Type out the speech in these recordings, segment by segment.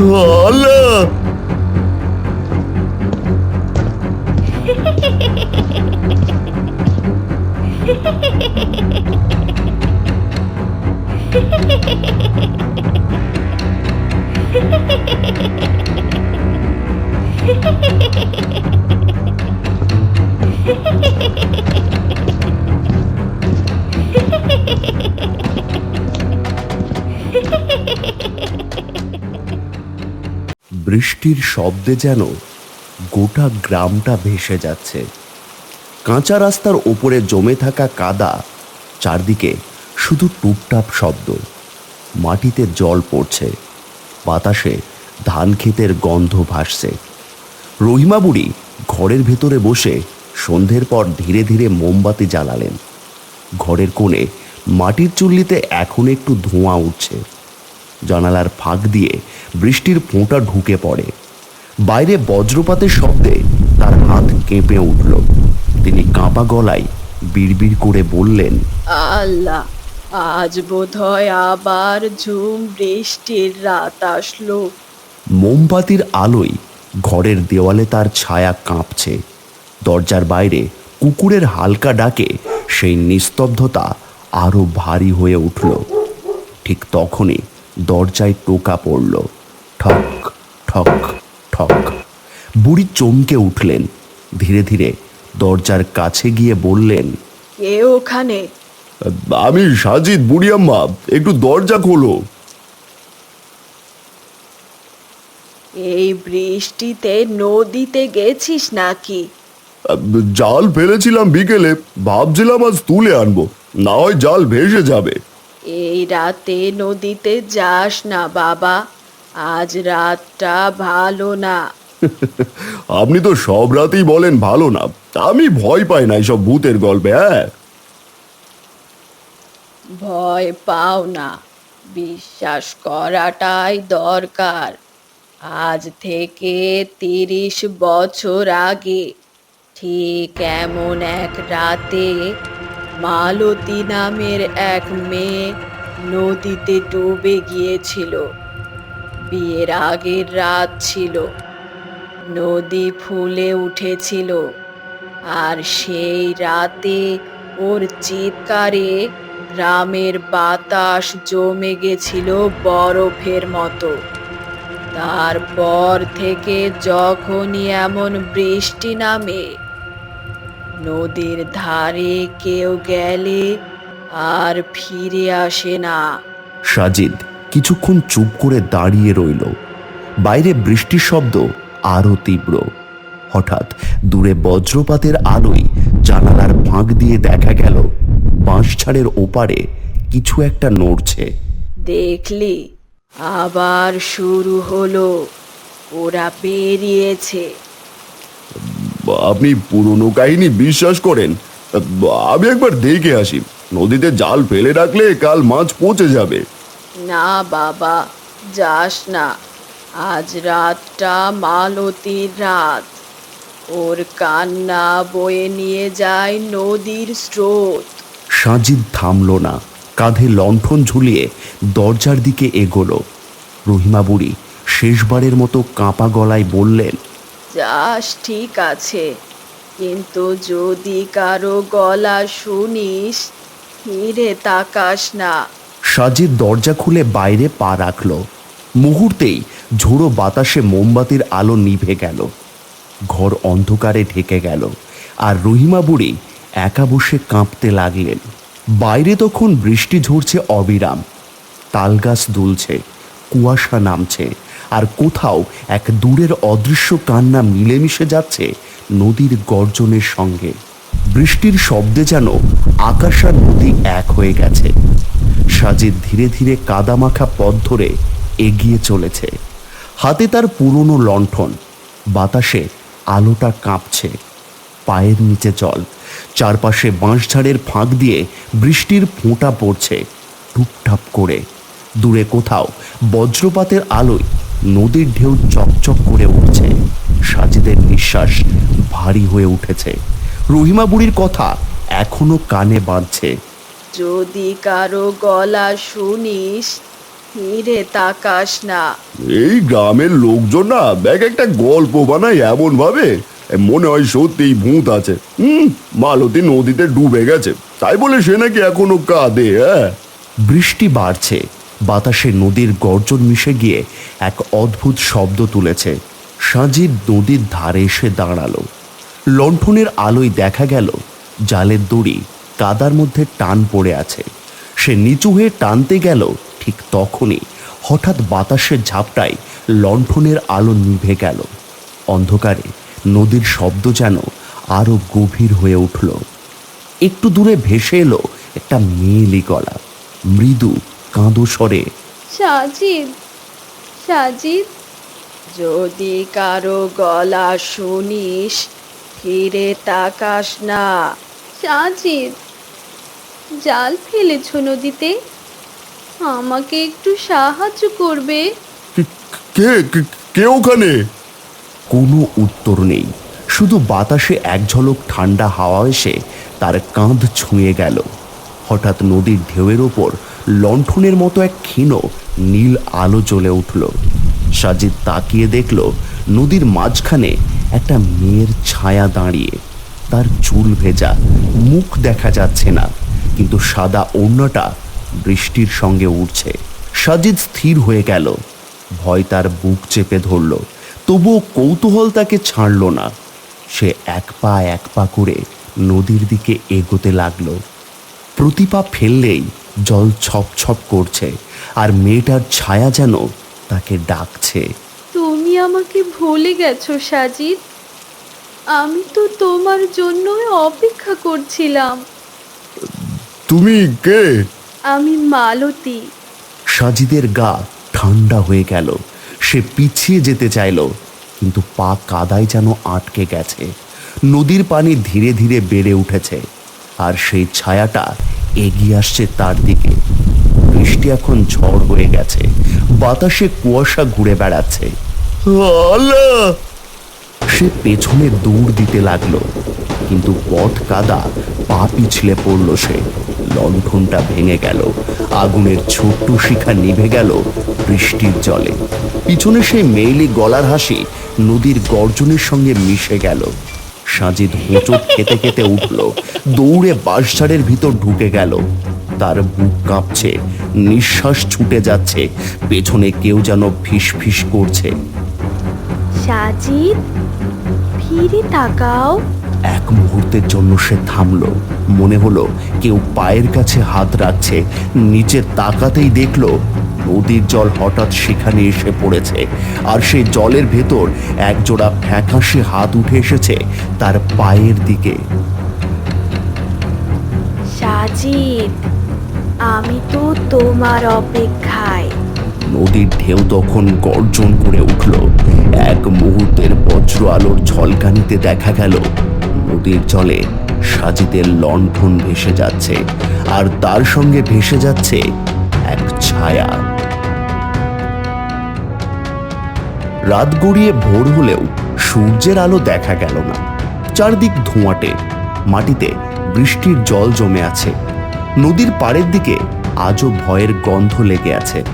আল্লাহ বৃষ্টির শব্দে যেন গোটা গ্রামটা ভেসে যাচ্ছে। কাঁচা রাস্তার ওপরে জমে থাকা কাদা চারদিকে শুধু টুপটাপ শব্দ। মাটিতে জল পড়ছে, বাতাসে ধান ক্ষেতের গন্ধ ভাসছে। রহিমা বুড়ি ঘরের ভেতরে বসে সন্ধ্যের পর ধীরে ধীরে মোমবাতি জ্বালালেন। ঘরের কোণে মাটির চুল্লিতে এখন একটু ধোঁয়া উঠছে। জানালার ফাঁক দিয়ে বৃষ্টির ফোঁটা ঢুকে পড়ে। বাইরে বজ্রপাতের শব্দে তার হাত কেঁপে উঠল। তিনি কাঁপা গলায় বিড়বিড় করে বললেন আল্লাহ আজ বোধহয় আবার ঝুম বৃষ্টির রাত আসলো। মোমবাতির আলোয় ঘরের দেওয়ালে তার ছায়া কাঁপছে। দরজার বাইরে কুকুরের হালকা ডাকে সেই নিস্তব্ধতা আরও ভারী হয়ে উঠল। ঠিক তখনই দরজায় টোকা পড়ল। ঠক ঠক ঠক। বুড়ি চমকে উঠলেন। ধীরে ধীরে দরজার কাছে গিয়ে বললেন কে ওখানে? আমি সাজিদ বুড়ি বুড়িয়াম্মা একটু দরজা খোলো। এই বৃষ্টিতে নদীতে গেছিস নাকি? জাল ফেলেছিলাম বিকেলে ভাবছিলাম আজ তুলে আনব না হয় জাল ভেসে যাবে। এই রাতে নদীতে যাস না বাবা আজ রাতটা ভালো না। আপনি তো সব রাতেই বলেন ভালো না আমি ভয় পাই না এইসব ভূতের গল্পে হ্যাঁ? ভয় পাও না বিশ্বাস করাটাই দরকার। আজ থেকে তিরিশ বছর আগে ঠিক এমন এক রাতে মালতী নামের এক মেয়ে নদীতে ডুবে গিয়েছিল। বিয়ের আগের রাত ছিল। নদী ফুলে উঠেছিল। আর সেই রাতে ওর চিৎকারে গ্রামের বাতাস জমে গেছিল বরফের মতো। তারপর থেকে যখনই এমন বৃষ্টি নামে নদীর ধারে কেউ গেলে আর ফিরে আসে না। সাজিদ কিছুক্ষণ চুপ করে দাঁড়িয়ে রইল। বাইরে বৃষ্টির শব্দ আরও তীব্র। হঠাৎ দূরে বজ্রপাতের আলোয় জানালার ফাঁক দিয়ে দেখা গেল বাঁশঝাড়ের ওপারে কিছু একটা নড়ছে। দেখলি আবার শুরু হলো। ওরা বেরিয়েছে আপনি পুরনো কাহিনী বিশ্বাস করেন? আমি একবার দেখে আসি। নদীতে জাল ফেলে রাখলে কাল মাছ পচে যাবে। না বাবা যাস না। আজ রাতটা মালতীর রাত। ওর কান্না বয়ে নিয়ে যায় নদীর স্রোত। সাজিদ থামল না। কাঁধে লণ্ঠন ঝুলিয়ে দরজার দিকে এগোলো। রহিমা বুড়ি শেষবারের মতো কাঁপা গলায় বললেন যাস, ঠিক আছে। কিন্তু যদি কারও গলা শুনিস, ফিরে তাকাস না। সাজিদ দরজা খুলে বাইরে পা রাখল। মুহূর্তেই ঝোড়ো বাতাসে মোমবাতির আলো নিভে গেল। ঘর অন্ধকারে ঢেকে গেল। আর রহিমা বুড়ি একা বসে কাঁপতে লাগলেন। বাইরে তখন বৃষ্টি ঝরছে অবিরাম। তালগাছ দুলছে, কুয়াশা নামছে। আর কোথাও এক দূরের অদৃশ্য কান্না মিলেমিশে যাচ্ছে নদীর গর্জনের সঙ্গে। বৃষ্টির শব্দে যেন আকাশ আর নদী এক হয়ে গেছে। সাজিদ ধীরে ধীরে কাদামাখা পথ ধরে এগিয়ে চলেছে। হাতে তার পুরনো লণ্ঠন। বাতাসে আলোটা কাঁপছে। পায়ের নিচে জল। চারপাশে বাঁশঝাড়ের ফাঁক দিয়ে বৃষ্টির ফোঁটা পড়ছে। টুপটাপ করে। দূরে কোথাও বজ্রপাতের আলোয় নদীর ঢেউ চকচক করে উঠছে। সাজিদের নিঃশ্বাস ভারী হয়ে উঠেছে। রহিমা বুড়ির কথা এখনও কানে বাঁধছে। যদি কারও গলা শুনিস ফিরে তাকাস না। এই গ্রামের লোকজন না এক একটা গল্প বানায় এমন ভাবে মনে হয় সত্যিই ভূত আছে। হুম মালতী নদীতে ডুবে গেছে। তাই বলে সে নাকি এখনও কাঁদে হ্যাঁ? বৃষ্টি বাড়ছে। বাতাসে নদীর গর্জন মিশে গিয়ে এক অদ্ভুত শব্দ তুলেছে। সাজিদ নদীর ধারে এসে দাঁড়াল। লণ্ঠনের আলোয় দেখা গেল, জালের দড়ি কাদার মধ্যে টান পড়ে আছে। সে নিচু হয়ে টানতে গেল, ঠিক তখনই হঠাৎ বাতাসের ঝাপটায় লণ্ঠনের আলো নিভে গেল। অন্ধকারে নদীর শব্দ যেন আরও গভীর হয়ে উঠল। একটু দূরে ভেসে এলো একটা মেয়েলি গলা। মৃদু কাঁদো স্বরে। সাজিদ সাজিদ। যদি কারও গলা শুনিস ফিরে তাকাস না। সাজিদ জাল ফেলেছ নদীতে? আমাকে একটু সাহায্য করবে? কে কে- কে ওখানে? কোনো উত্তর নেই। শুধু বাতাসে এক ঝলক ঠান্ডা হাওয়া এসে তার কাঁধ ছুঁয়ে গেল। হঠাৎ নদীর ঢেউয়ের ওপর লণ্ঠনের মতো এক ক্ষীণ নীল আলো জ্বলে উঠল। সাজিদ তাকিয়ে দেখল নদীর মাঝখানে একটা মেয়ের ছায়া দাঁড়িয়ে। তার চুল ভেজা, মুখ দেখা যাচ্ছে না, কিন্তু সাদা ওড়নাটা বৃষ্টির সঙ্গে উঠছে সাজিদ স্থির হয়ে গেল। ভয় তার বুক চেপে ধরল। তবুও কৌতূহল তাকে ছাড়ল না। সে এক পা এক পা করে নদীর দিকে এগোতে লাগল। প্রতিপা ফেললেই জল ছপ ছপ করছে আর মেয়েটার ছায়া যেন তাকে ডাকছে। তুমি আমাকে ভুলে গেছো সাজিদ। আমি তো তোমার জন্যই অপেক্ষা করছিলাম। তুমি কে? আমি মালতী। সাজিদের গা ঠান্ডা হয়ে গেল। সে পিছিয়ে যেতে চাইল কিন্তু পা কাদায় যেন আটকে গেছে। নদীর পানি ধীরে ধীরে বেড়ে উঠেছে আর সেই ছায়াটা এগিয়ে আসছে তার দিকে। বৃষ্টি এখন ঝড় হয়ে গেছে। বাতাসে কুয়াশা ঘুরে বেড়াচ্ছে। সে পেছনে দৌড় দিতে লাগল। কিন্তু পথ কাদা, পা পিছলে পড়ল সে। লণ্ঠনটা ভেঙে গেল। আগুনের ছোট্ট শিখা নিভে গেল বৃষ্টির জলে। পিছনে সেই মেইলি গলার হাসি নদীর গর্জনের সঙ্গে মিশে গেল। সাজিদ হোঁচট খেতে খেতে উঠল। দৌড়ে বাঁশঝাড়ের ভিতর ঢুকে গেল। তার বুক কাঁপছে নিঃশ্বাস ছুটে যাচ্ছে পেছনে কেউ যেন ফিস ফিস করছে। সাজিদ ফিরে তাকাও। এক মুহূর্তের জন্য সে থামলো। মনে হলো কেউ পায়ের কাছে হাত রাখছে নিচে তাকাতেই দেখল নদীর জল হঠাৎ সেখানে এসে পড়েছে। আর সেই জলের ভেতর একজোড়া ফ্যাকাশে হাত উঠে এসেছে তার পায়ের দিকে। সাজিদ আমি তো তোমার অপেক্ষায়। নদীর ঢেউ তখন গর্জন করে উঠল। এক মুহূর্তের বজ্র আলোর ঝলকানিতে দেখা গেল নদীর জলে সাজিদের লণ্ঠন ভেসে যাচ্ছে আর তার সঙ্গে ভেসে যাচ্ছে এক ছায়া। রাত গড়িয়ে ভোর হলেও সূর্যের আলো দেখা গেল না। চারদিক ধোঁয়াটে, মাটিতে বৃষ্টির জল জমে আছে। নদীর পাড়ের দিকে আজও ভয়ের গন্ধ লেগে আছে।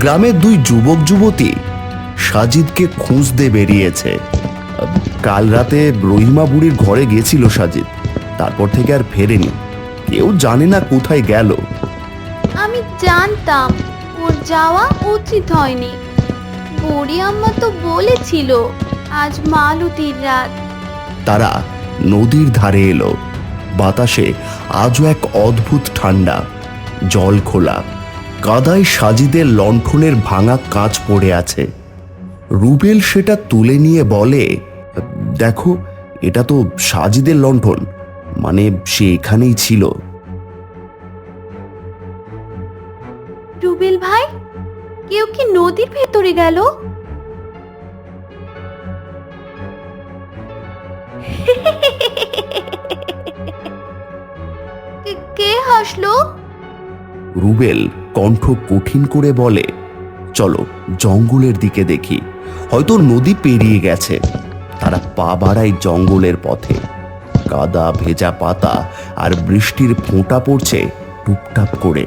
গ্রামের দুই যুবক যুবতী সাজিদকে খুঁজতে বেরিয়েছে। কাল রাতে রহিমা বুড়ির ঘরে গেছিল সাজিদ। তারপর থেকে আর ফেরেনি। কেউ জানে না কোথায় গেল। আমি জানতাম, ওর যাওয়া উচিত হয়নি। বুড়ি আম্মা তো বলেছিল আজ মালতীর রাত। তারা নদীর ধারে এলো। বাতাসে আজও এক অদ্ভুত ঠান্ডা জল খোলা। কাদায় সাজিদের লণ্ঠনের ভাঙা কাঁচ পড়ে আছে। রুবেল সেটা তুলে নিয়ে বলে দেখো এটা তো সাজিদের লণ্ঠন মানে সে এখানেই ছিল। রুবেল কেউ কি নদীর ভেতরে গেল? কে- হাসলো? রুবেল কণ্ঠ কঠিন করে বলে, চলো জঙ্গলের দিকে দেখি। হয়তো নদী পেরিয়ে গেছে। তারা পা বাড়ায় জঙ্গলের পথে। কাদা, ভেজা পাতা আর বৃষ্টির ফোঁটা পড়ছে টুপটাপ করে।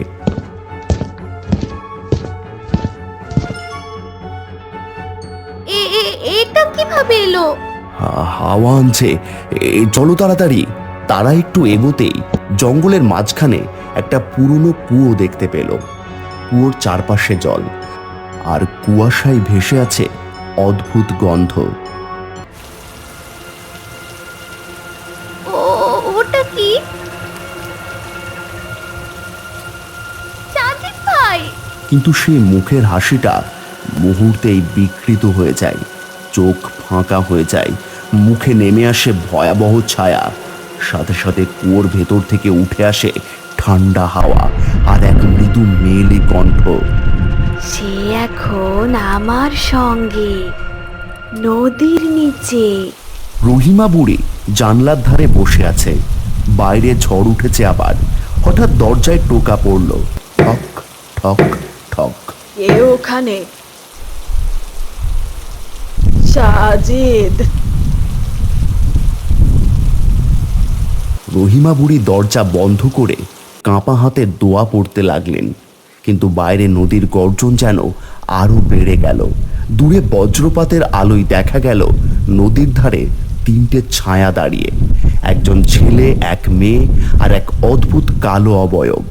এলো? হা- হাওয়া আনছে। এ, চলো তাড়াতাড়ি। তারা একটু এগোতেই জঙ্গলের মাঝখানে একটা পুরনো কুয়ো দেখতে পেল। কুয়োর চারপাশে জল। আর কুয়াশায় ভেসে আছে অদ্ভুত গন্ধ। ও ওটা কি? সাজিদ ভাই কিন্তু সেই মুখের হাসিটা মুহূর্তেই বিকৃত হয়ে যায়। চোখ ফাঁকা হয়ে যায়। মুখে নেমে আসে ভয়াবহ ছায়া। সাথে সাথে কুয়োর ভেতর থেকে উঠে আসে ঠান্ডা হাওয়া আর এক মৃদু মেলে কণ্ঠ। সে এখন আমার সঙ্গে নদীর নিচে। রহিমা বুড়ি জানলার ধারে বসে আছে। বাইরে ঝড় উঠেছে আবার। হঠাৎ দরজায় টোকা পড়ল। ঠক ঠক ঠক। কে ওখানে সাজিদ রহিমা বুড়ি দরজা বন্ধ করে কাঁপা হাতে দোয়া পড়তে লাগলেন। কিন্তু বাইরে নদীর গর্জন যেন আরও বেড়ে গেল। দূরে বজ্রপাতের আলোয় দেখা গেল নদীর ধারে তিনটে ছায়া দাঁড়িয়ে। একজন ছেলে, এক মেয়ে আর এক অদ্ভুত কালো অবয়ব।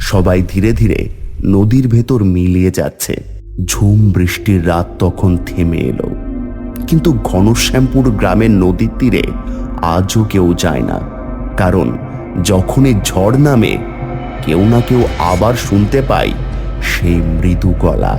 সবাই ধীরে ধীরে নদীর ভেতর মিলিয়ে যাচ্ছে। ঝুম বৃষ্টির রাত তখন থেমে এলো। কিন্তু ঘনশ্যামপুর গ্রামের নদীর তীরে আজও কেউ যায় না। কারণ যখনই ঝড় নামে, কেউ না কেউ আবার শুনতে পায় সেই মৃদু গলা।